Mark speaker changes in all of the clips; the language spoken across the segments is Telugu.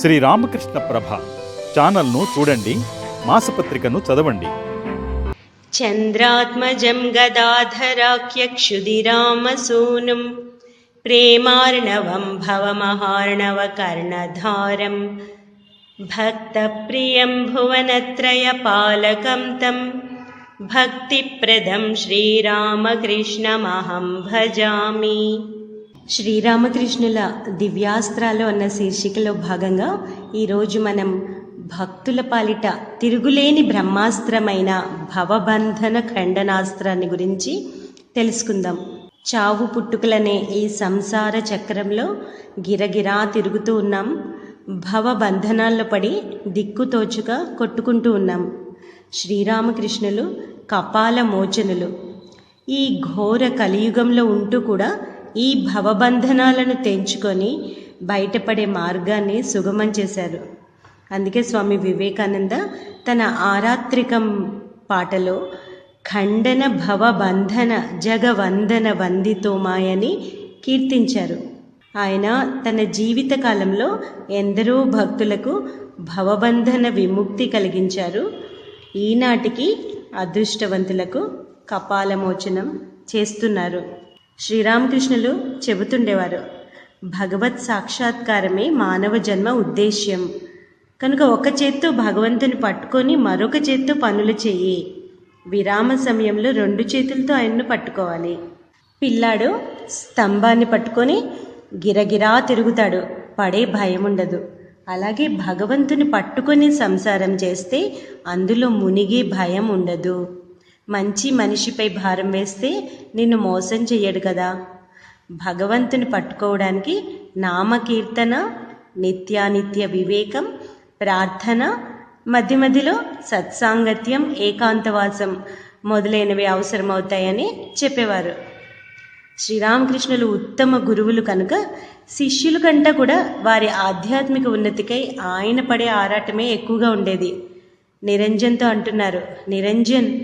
Speaker 1: శ్రీ రామకృష్ణ ప్రభ ఛానల్ను చూడండి మాసపత్రికను చదవండి.
Speaker 2: చంద్రాత్మజం గదాధరాఖ్య క్షుదిరామసూనుం ప్రేమార్ణవం భవమహార్ణవ కర్ణధారం భక్తప్రియం భువనత్రయపాలకం తం భక్తిప్రదం శ్రీరామకృష్ణమహం భజామి. శ్రీరామకృష్ణుల దివ్యాస్త్రాలు అన్న శీర్షికలో భాగంగా ఈరోజు మనం భక్తుల పాలిట తిరుగులేని బ్రహ్మాస్త్రమైన భవబంధన ఖండనాస్త్రాన్ని గురించి తెలుసుకుందాం. చావు పుట్టుకలనే ఈ సంసార చక్రంలో గిరగిరా తిరుగుతూ ఉన్నాం. భవబంధనాల్లో పడి దిక్కుతోచుగా కొట్టుకుంటూ ఉన్నాం. శ్రీరామకృష్ణులు కపాల మోచనులు. ఈ ఘోర కలియుగంలో ఉంటూ కూడా ఈ భవబంధనాలను తెంచుకొని బయటపడే మార్గాన్ని సుగమం చేశారు. అందుకే స్వామి వివేకానంద తన ఆరాత్రికం పాటలో ఖండన భవబంధన జగవందన వందితోమాయని కీర్తించారు. ఆయన తన జీవిత కాలంలో ఎందరో భక్తులకు భవబంధన విముక్తి కలిగించారు. ఈనాటికి అదృష్టవంతులకు కపాలమోచనం చేస్తున్నారు. శ్రీరామకృష్ణులు చెబుతుండేవారు భగవత్ సాక్షాత్కారమే మానవ జన్మ ఉద్దేశ్యం. కనుక ఒక చేత్తో భగవంతుని పట్టుకొని మరొక చేత్తో పనులు చెయ్యి. విరామ సమయంలో రెండు చేతులతో ఆయన్ను పట్టుకోవాలి. పిల్లాడు స్తంభాన్ని పట్టుకొని గిరగిరా తిరుగుతాడు. పడే భయం ఉండదు అలాగే భగవంతుని పట్టుకొని సంసారం చేస్తే అందులో మునిగి భయం ఉండదు మంచి మనిషిపై భారం వేస్తే నిన్ను మోసం చెయ్యడు కదా. భగవంతుని పట్టుకోవడానికి నామకీర్తన నిత్యానిత్య వివేకం ప్రార్థన మధ్య మధ్యలో సత్సాంగత్యం ఏకాంతవాసం మొదలైనవి అవసరమవుతాయని చెప్పేవారు. శ్రీరామకృష్ణులు ఉత్తమ గురువులు కనుక శిష్యుల కంటే కూడా వారి ఆధ్యాత్మిక ఉన్నతికై ఆయన పడే ఆరాటమే ఎక్కువగా ఉండేది. నిరంజన్తో అంటున్నారు నిరంజన్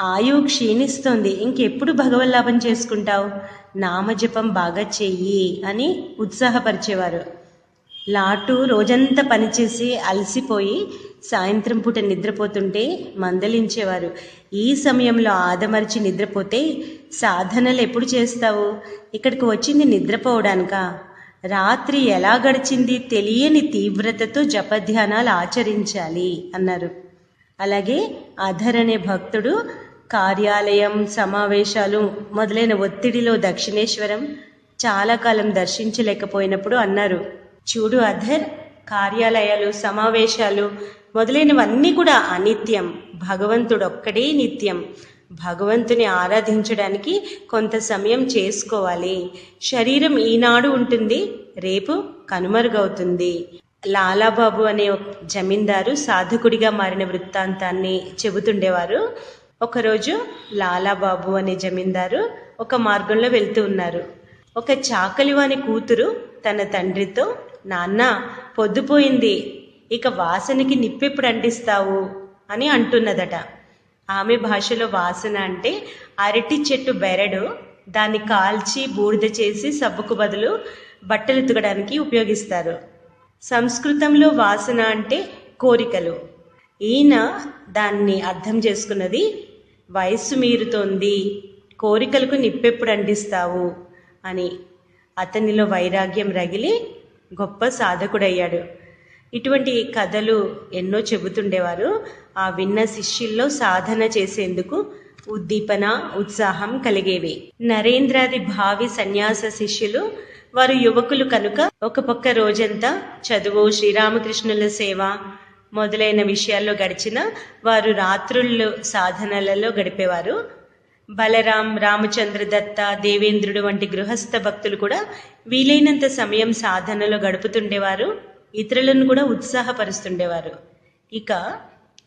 Speaker 2: ఆయువు క్షీణిస్తుంది. ఇంకెప్పుడు భగవల్లాభం చేసుకుంటావు? నామజపం బాగా చెయ్యి అని ఉత్సాహపరిచేవారు. లాటు రోజంతా పనిచేసి అలసిపోయి సాయంత్రం పూట నిద్రపోతుంటే మందలించేవారు. ఈ సమయంలో ఆదమరిచి నిద్రపోతే సాధనలు ఎప్పుడు చేస్తావు? ఇక్కడికి వచ్చింది నిద్రపోవడానికా? రాత్రి ఎలా గడిచింది తెలియని తీవ్రతతో జపధ్యానాలు ఆచరించాలి అన్నారు. అలాగే అధర్ అనే భక్తుడు కార్యాలయం సమావేశాలు మొదలైన ఒత్తిడిలో దక్షిణేశ్వరం చాలా కాలం దర్శించలేకపోయినప్పుడు అన్నారు. చూడు అధర్ కార్యాలయాలు సమావేశాలు మొదలైనవన్నీ కూడా అనిత్యం భగవంతుడు ఒక్కడే నిత్యం. భగవంతుని ఆరాధించడానికి కొంత సమయం చేసుకోవాలి. శరీరం ఈనాడు ఉంటుంది రేపు కనుమరుగవుతుంది. లాలాబాబు అనే ఒక జమీందారు సాధకుడిగా మారిన వృత్తాంతాన్ని చెబుతుండేవారు. ఒకరోజు లాలాబాబు అనే జమీందారు ఒక మార్గంలో వెళ్తూ ఉన్నారు. ఒక చాకలివాని కూతురు తన తండ్రితో నాన్న పొద్దుపోయింది ఇక వాసనకి నిప్పెప్పుడు అంటిస్తావు అని అంటున్నదట. ఆమె భాషలో వాసన అంటే అరటి చెట్టు బెరడు దాన్ని కాల్చి బూడిద చేసి సబ్బుకు బదులు బట్టలు ఉతకడానికి ఉపయోగిస్తారు. సంస్కృతంలో వాసన అంటే కోరికలు. ఈయన దాన్ని అర్థం చేసుకున్నది వయస్సు మీరుతోంది కోరికలకు నిప్పెప్పుడు అంటిస్తావు అని. అతనిలో వైరాగ్యం రగిలి గొప్ప సాధకుడయ్యాడు. ఇటువంటి కథలు ఎన్నో చెబుతుండేవారు. ఆ విన్న శిష్యుల్లో సాధన చేసేందుకు ఉద్దీపన ఉత్సాహం కలిగేవి. నరేంద్రాది భావి సన్యాస శిష్యులు వారు యువకులు కనుక ఒక పక్క రోజంతా చదువు శ్రీరామకృష్ణుల సేవ మొదలైన విషయాల్లో గడిచిన వారు రాత్రుళ్ళు సాధనలలో గడిపేవారు. బలరాం రామచంద్ర దత్త దేవేంద్రుడు వంటి గృహస్థ భక్తులు కూడా వీలైనంత సమయం సాధనలో గడుపుతుండేవారు. ఇతరులను కూడా ఉత్సాహపరుస్తుండేవారు. ఇక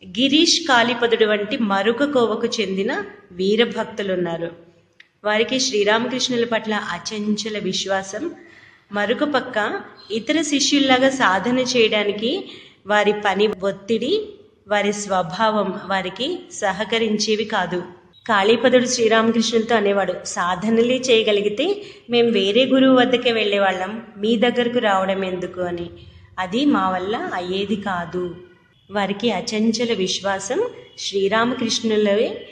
Speaker 2: గిరీష్ కాళీపదుడు వంటి మరొక కోవకు చెందిన వీరభక్తులున్నారు వారికి శ్రీరామకృష్ణుల పట్ల అచంచల విశ్వాసం. మరొక పక్క ఇతర శిష్యుల్లాగా సాధన చేయడానికి వారి పని ఒత్తిడి వారి స్వభావం వారికి సహకరించేవి కాదు. కాళీపదుడు శ్రీరామకృష్ణులతో అనేవాడు సాధనలే చేయగలిగితే మేము వేరే గురువు వద్దకే వెళ్ళేవాళ్ళం మీ దగ్గరకు రావడం ఎందుకు అని. అది మా వల్ల అయ్యేది కాదు. వారికి అచంచల విశ్వాసం శ్రీరామకృష్ణులవే.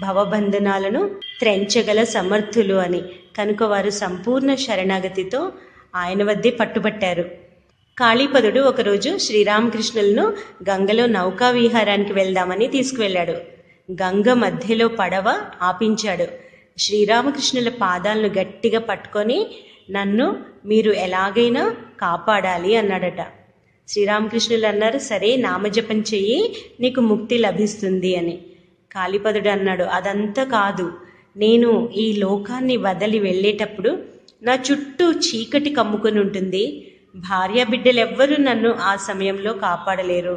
Speaker 2: భవబంధనాలను త్రెంచగల సమర్థులు అని. కనుక వారు సంపూర్ణ శరణాగతితో ఆయన వద్దే పట్టుబట్టారు. కాళీపదుడు ఒకరోజు శ్రీరామకృష్ణులను గంగలో నౌకా విహారానికి వెళ్దామని తీసుకువెళ్ళాడు. గంగ మధ్యలో పడవ ఆపించాడు. శ్రీరామకృష్ణుల పాదాలను గట్టిగా పట్టుకొని నన్ను మీరు ఎలాగైనా కాపాడాలి అన్నాడట. శ్రీరామకృష్ణులు అన్నారు సరే నామజపం చెయ్యి నీకు ముక్తి లభిస్తుంది అని. కాళీపదుడు అన్నాడు. అదంతా కాదు. నేను ఈ లోకాన్ని వదిలి వెళ్ళేటప్పుడు నా చుట్టూ చీకటి కమ్ముకొని ఉంటుంది. భార్య బిడ్డలెవ్వరూ నన్ను ఆ సమయంలో కాపాడలేరు.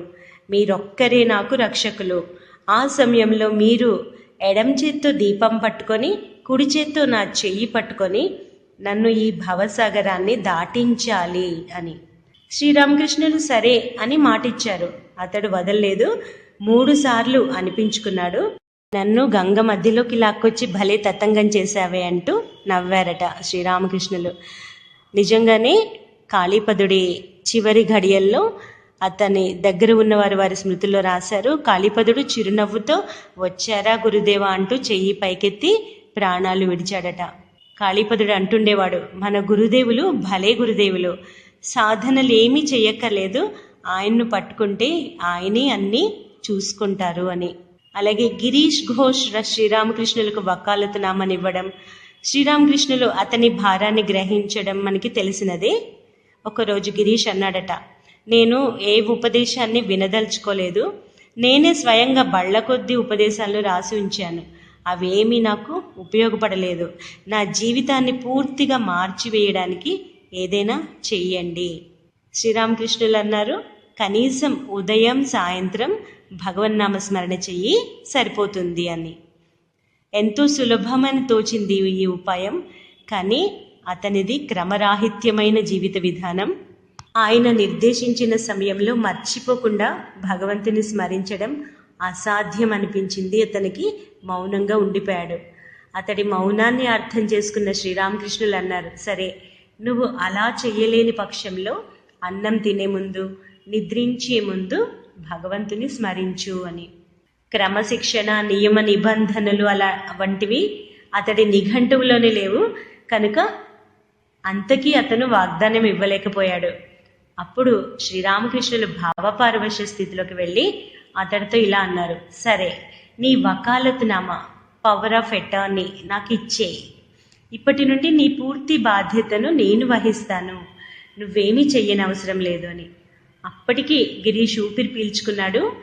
Speaker 2: మీరొక్కరే నాకు రక్షకులు. ఆ సమయంలో మీరు ఎడం చేత్తో దీపం పట్టుకొని కుడి చేత్తో నా చెయ్యి పట్టుకొని నన్ను ఈ భవసాగరాన్ని దాటించాలి అని. శ్రీరామకృష్ణులు సరే అని మాటిచ్చారు. అతడు వదలలేదు. మూడు సార్లు అనిపించుకున్నాడు. నన్ను గంగ మధ్యలోకి లాక్కొచ్చి భలే తతంగం చేశావే అంటూ నవ్వారట శ్రీరామకృష్ణులు. నిజంగానే కాళీపదుడి చివరి ఘడియల్లో అతని దగ్గర ఉన్నవారు వారి స్మృతుల్లో రాశారు. కాళీపదుడు చిరునవ్వుతో వచ్చారా గురుదేవా అంటూ చెయ్యి పైకెత్తి ప్రాణాలు విడిచాడట. కాళీపదుడు అంటుండేవాడు మన గురుదేవులు భలే గురుదేవులు. సాధనలేమీ చెయ్యక్కర్లేదు. ఆయన్ను పట్టుకుంటే ఆయనే అన్నీ చూసుకుంటారు అని. అలాగే గిరీష్ ఘోష్ ర- శ్రీరామకృష్ణులకు వకాలతు నామనివ్వడం శ్రీరామకృష్ణులు అతని భారాన్ని గ్రహించడం మనకి తెలిసినదే. ఒకరోజు గిరీష్ అన్నాడట నేను ఏ ఉపదేశాన్ని వినదలుచుకోలేదు. నేనే స్వయంగా బళ్ళ కొద్దీ ఉపదేశాలు రాసి ఉంచాను. అవేమీ నాకు ఉపయోగపడలేదు. నా జీవితాన్ని పూర్తిగా మార్చివేయడానికి ఏదైనా చెయ్యండి శ్రీరామకృష్ణులు అన్నారు కనీసం ఉదయం సాయంత్రం భగవన్నామ స్మరణ చెయ్యి సరిపోతుంది అని. ఎంతో సులభమని తోచింది ఈ ఉపాయం కానీ అతనిది క్రమరాహిత్యమైన జీవిత విధానం. ఆయన నిర్దేశించిన సమయంలో మర్చిపోకుండా భగవంతుని స్మరించడం అసాధ్యం అనిపించింది అతనికి. మౌనంగా ఉండిపోయాడు. అతడి మౌనాన్ని అర్థం చేసుకున్న శ్రీరామకృష్ణులు అన్నారు సరే నువ్వు అలా చేయలేని పక్షంలో అన్నం తినే ముందు నిద్రించే ముందు భగవంతుని స్మరించు అని. క్రమశిక్షణ నియమ నిబంధనలు అలా వంటివి అతడి నిఘంటువులోనే లేవు. కనుక అంతకీ అతను వాగ్దానం ఇవ్వలేకపోయాడు. అప్పుడు శ్రీరామకృష్ణులు భావపారవశ్య స్థితిలోకి వెళ్ళి అతడితో ఇలా అన్నారు సరే నీ వకాలతునామా పవర్ ఆఫ్ ఎటర్నీ నాకు ఇచ్చేయి ఇప్పటి నుండి నీ పూర్తి బాధ్యతను నేను వహిస్తాను. నువ్వేమీ చెయ్యని అవసరం లేదు అని. అప్పటికి గిరీష్ ఊపిరి పీల్చుకున్నాడు.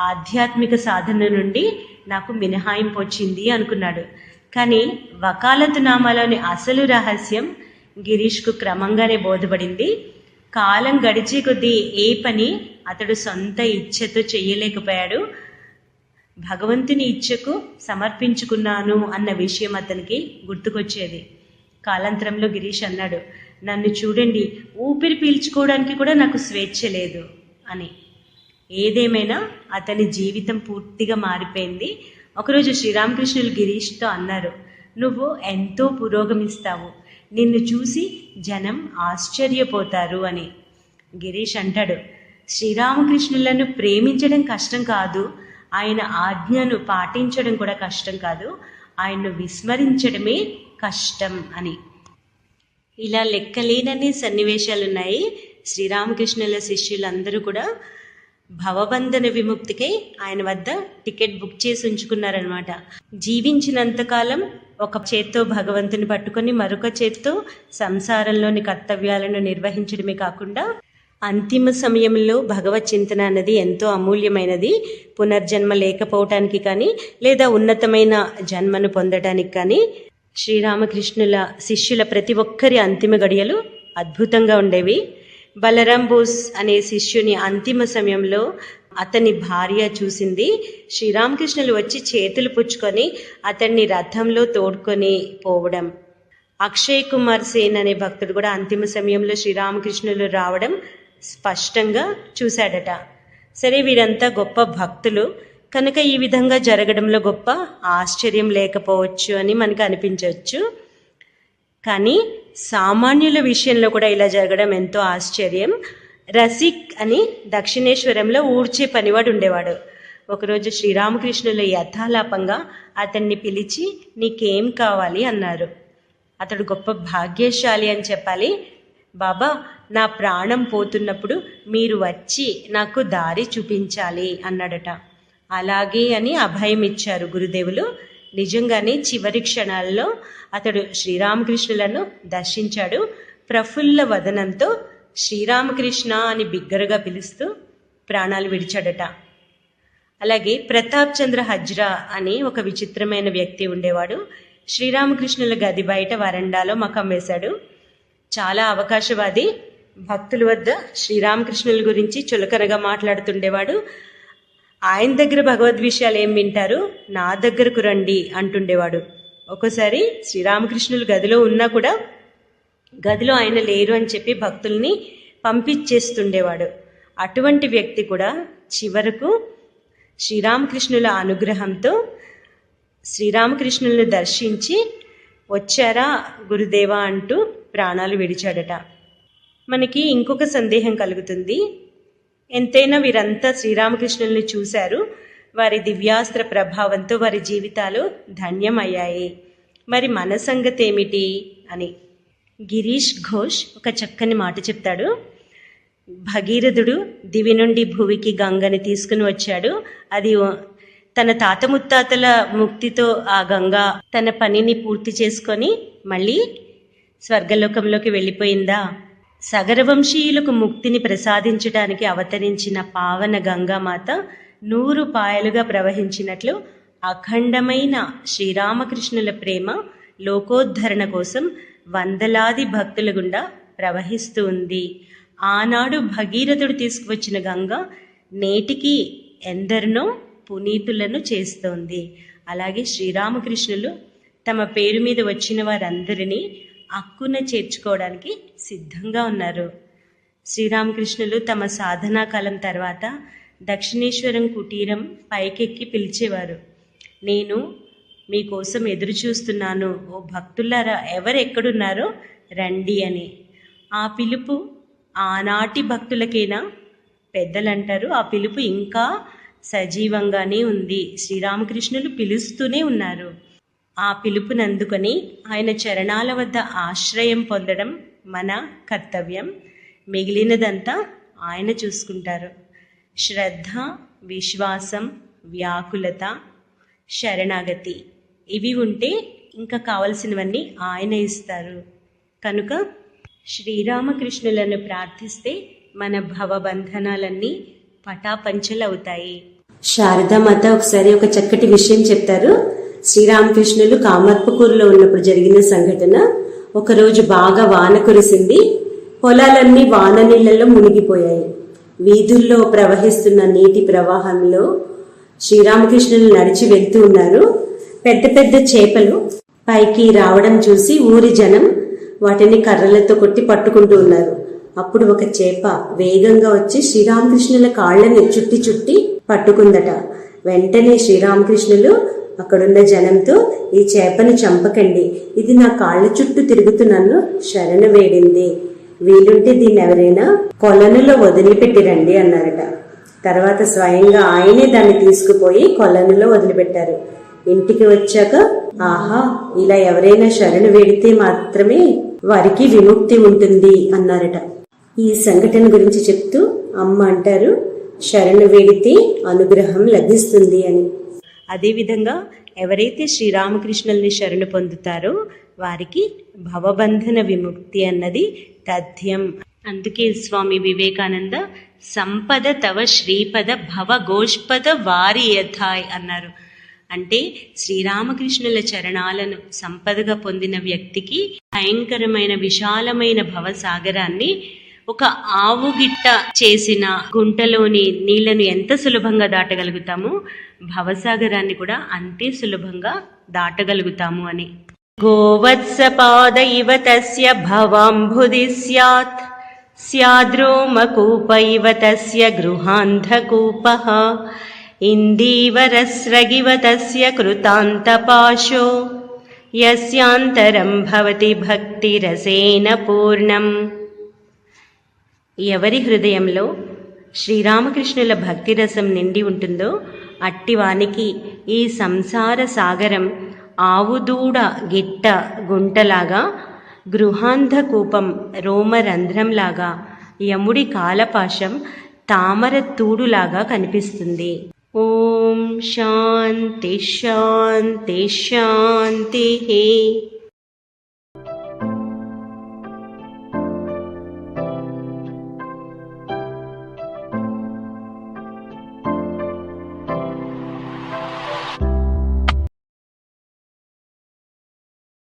Speaker 2: ఆధ్యాత్మిక సాధన నుండి నాకు మినహాయింపు వచ్చింది అనుకున్నాడు. కానీ వకాలతునామాలోని అసలు రహస్యం గిరీష్కు క్రమంగానే బోధపడింది. కాలం గడిచే కొద్దీ ఏ పని అతడు సొంత ఇచ్ఛతో చెయ్యలేకపోయాడు. భగవంతుని ఇచ్చకు సమర్పించుకున్నాను అన్న విషయం అతనికి గుర్తుకొచ్చేది. కాలాంతరంలో గిరీష్ అన్నాడు నన్ను చూడండి ఊపిరి పీల్చుకోవడానికి కూడా నాకు స్వేచ్ఛ లేదు అని. ఏదేమైనా అతని జీవితం పూర్తిగా మారిపోయింది. ఒకరోజు శ్రీరామకృష్ణులు గిరీష్తో అన్నారు నువ్వు ఎంతో పురోగమిస్తావు. నిన్ను చూసి జనం ఆశ్చర్యపోతారు అని. గిరీష్ అంటాడు శ్రీరామకృష్ణులను ప్రేమించడం కష్టం కాదు. ఆయన ఆజ్ఞను పాటించడం కూడా కష్టం కాదు. ఆయన్ను విస్మరించడమే కష్టం అని. ఇలా లెక్కలేనన్ని సన్నివేశాలు ఉన్నాయి శ్రీరామకృష్ణుల శిష్యులందరూ కూడా భవబంధన విముక్తికై ఆయన వద్ద టికెట్ బుక్ చేసి ఉంచుకున్నారనమాట జీవించినంతకాలం ఒక చేత్తో భగవంతుని పట్టుకొని మరొక చేత్తో సంసారంలోని కర్తవ్యాలను నిర్వహించడమే కాకుండా అంతిమ సమయంలో భగవత్ చింతన అన్నది ఎంతో అమూల్యమైనది. పునర్జన్మ లేకపోవటానికి కానీ లేదా ఉన్నతమైన జన్మను పొందటానికి కానీ శ్రీరామకృష్ణుల శిష్యుల ప్రతి ఒక్కరి అంతిమ గడియలు అద్భుతంగా ఉండేవి. బలరాం బోస్ అనే శిష్యుని అంతిమ సమయంలో అతని భార్య చూసింది. శ్రీరామకృష్ణులు వచ్చి చేతులు పుచ్చుకొని అతన్ని రథంలో తోడుకొని పోవడం. అక్షయ్ కుమార్ సేన్ అనే భక్తుడు కూడా అంతిమ సమయంలో శ్రీరామకృష్ణులు రావడం స్పష్టంగా చూశాడట. సరే వీరంతా గొప్ప భక్తులు. కనుక ఈ విధంగా జరగడంలో గొప్ప ఆశ్చర్యం లేకపోవచ్చు అని మనకు అనిపించవచ్చు. కానీ సామాన్యుల విషయంలో కూడా ఇలా జరగడం ఎంతో ఆశ్చర్యం. రసిక్ అని దక్షిణేశ్వరంలో ఊడ్చే పనివాడు ఉండేవాడు. ఒకరోజు శ్రీరామకృష్ణులు యథాలాపంగా అతన్ని పిలిచి నీకేం కావాలి? అన్నారు. అతడు గొప్ప భాగ్యశాలి అని చెప్పాలి. బాబా నా ప్రాణం పోతున్నప్పుడు మీరు వచ్చి నాకు దారి చూపించాలి అన్నాడట. అలాగే అని అభయం ఇచ్చారు గురుదేవులు. నిజంగానే చివరి క్షణాల్లో అతడు శ్రీరామకృష్ణులను దర్శించాడు. ప్రఫుల్ల వదనంతో శ్రీరామకృష్ణ అని బిగ్గరగా పిలుస్తూ ప్రాణాలు విడిచాడట. అలాగే ప్రతాప్ చంద్ర హజ్రా అని ఒక విచిత్రమైన వ్యక్తి ఉండేవాడు. శ్రీరామకృష్ణుల గది బయట వరండాలో మకం వేశాడు. చాలా అవకాశవాది భక్తుల వద్ద శ్రీరామకృష్ణుల గురించి చులకనగా మాట్లాడుతుండేవాడు. ఆయన దగ్గర భగవద్ విషయాలు ఏం వింటారు? నా దగ్గరకు రండి అంటుండేవాడు. ఒక్కోసారి శ్రీరామకృష్ణులు గదిలో ఉన్నా కూడా గదిలో ఆయన లేరు అని చెప్పి భక్తుల్ని పంపించేస్తుండేవాడు. అటువంటి వ్యక్తి కూడా చివరకు శ్రీరామకృష్ణుల అనుగ్రహంతో శ్రీరామకృష్ణులను దర్శించి వచ్చారా గురుదేవా అంటూ ప్రాణాలు విడిచాడట. మనకి ఇంకొక సందేహం కలుగుతుంది. ఎంతైనా వీరంతా శ్రీరామకృష్ణుల్ని చూశారు. వారి దివ్యాస్త్ర ప్రభావంతో వారి జీవితాలు ధన్యమయ్యాయి. మరి మన సంగతి ఏమిటి అని గిరీష్ ఘోష్ ఒక చక్కని మాట చెప్తాడు. భగీరథుడు దివి నుండి భూమికి గంగని తీసుకుని వచ్చాడు. అది తన తాత ముత్తాతల ముక్తితో ఆ గంగ తన పనిని పూర్తి చేసుకొని మళ్ళీ స్వర్గలోకంలోకి వెళ్ళిపోయిందా? సగరవంశీయులకు ముక్తిని ప్రసాదించడానికి అవతరించిన పావన గంగామాత నూరు పాయలుగా ప్రవహించినట్లు అఖండమైన శ్రీరామకృష్ణుల ప్రేమ లోకోద్ధరణ కోసం వందలాది భక్తుల గుండా ప్రవహిస్తూ ఉంది. ఆనాడు భగీరథుడు తీసుకువచ్చిన గంగ నేటికి ఎందరినో పునీతులను చేస్తోంది. అలాగే శ్రీరామకృష్ణులు తమ పేరు మీద వచ్చిన వారందరినీ అక్కున చేర్చుకోవడానికి సిద్ధంగా ఉన్నారు. శ్రీరామకృష్ణులు తమ సాధనా కాలం తర్వాత దక్షిణేశ్వరం కుటీరం పైకెక్కి పిలిచేవారు. నేను మీకోసం ఎదురు చూస్తున్నాను ఓ భక్తులారా ఎవరు ఎక్కడున్నారో రండి అని. ఆ పిలుపు ఆనాటి భక్తులకేనా? పెద్దలంటారు. ఆ పిలుపు ఇంకా సజీవంగానే ఉంది. శ్రీరామకృష్ణులు పిలుస్తూనే ఉన్నారు. ఆ పిలుపునందుకొని ఆయన చరణాల వద్ద ఆశ్రయం పొందడం మన కర్తవ్యం. మిగిలినదంతా ఆయన చూసుకుంటారు. శ్రద్ధ విశ్వాసం వ్యాకులత శరణాగతి ఇవి ఉంటే ఇంకా కావలసినవన్నీ ఆయన ఇస్తారు. కనుక శ్రీరామకృష్ణులను ప్రార్థిస్తే మన భవబంధనాలన్నీ పటాపంచలవుతాయి. శారదామాత ఒకసారి ఒక చక్కటి విషయం చెప్తారు. శ్రీరామకృష్ణులు కామర్పకూరులో ఉన్నప్పుడు జరిగిన సంఘటన. ఒకరోజు బాగా వాన కురిసింది. పొలాలన్నీ వాన నీళ్ళలో మునిగిపోయాయి. వీధుల్లో ప్రవహిస్తున్న నీటి ప్రవాహంలో శ్రీరామకృష్ణులు నడిచి వెళ్తూ ఉన్నారు. పెద్ద పెద్ద చేపలు పైకి రావడం చూసి ఊరి జనం వాటిని కర్రలతో కొట్టి పట్టుకుంటూ ఉన్నారు. అప్పుడు ఒక చేప వేగంగా వచ్చి శ్రీరామకృష్ణుల కాళ్ళని చుట్టి చుట్టి పట్టుకుందట. వెంటనే శ్రీరామకృష్ణులు అక్కడున్న జనంతో ఈ చేపను చంపకండి. ఇది నా కాళ్ళ చుట్టూ తిరుగుతూ నన్ను శరణ వేడింది. వీలుంటే దీన్ని ఎవరైనా కొలనులో వదిలిపెట్టిరండి అన్నారట. తర్వాత స్వయంగా ఆయనే దాన్ని తీసుకుపోయి కొలనులో వదిలిపెట్టారు. ఇంటికి వచ్చాక ఆహా ఇలా ఎవరైనా శరణు వేడితే మాత్రమే వారికి విముక్తి ఉంటుంది అన్నారట. ఈ సంఘటన గురించి చెప్తూ అమ్మ అంటారు శరణు వేడితే అనుగ్రహం లభిస్తుంది అని. అదేవిధంగా ఎవరైతే శ్రీరామకృష్ణుల్ని శరణు పొందుతారో వారికి భవబంధన విముక్తి అన్నది తథ్యం. అందుకే స్వామి వివేకానంద సంపద తవ శ్రీపద భవ గోష్పద వారి యథాయ్ అన్నారు. అంటే శ్రీరామకృష్ణుల చరణాలను సంపదగా పొందిన వ్యక్తికి భయంకరమైన విశాలమైన భవసాగరాన్ని ఒక ఆవు గిట్ట చేసిన గుంటలోని నీళ్ళను ఎంత సులభంగా దాటగలుగుతామో? భవసాగరాన్ని కూడా అంతే సులభంగా దాటగలుగుతాము అని. గోవత్సపాద ఇవ తస్య భవాంభుది స్యాత్. స్యాద్రోమకూప ఇవ తస్య గృహాంధకూపః. ఇందీవరస్రగివ తస్య కృతాంతపాశో. యస్యాంతరం భవతి భక్తిరసేన పూర్ణం. ఎవరి హృదయంలో శ్రీరామకృష్ణుల భక్తి రసం నిండి ఉంటుందో అట్టివానికి ఈ సంసార సాగరం ఆవుదూడ గిట్ట గుంటలాగా గృహాంధకూపం రోమరంధ్రంలాగా యముడి కాలపాశం తామర తూడులాగా కనిపిస్తుంది. ఓం శాంతి శాంతి శాంతి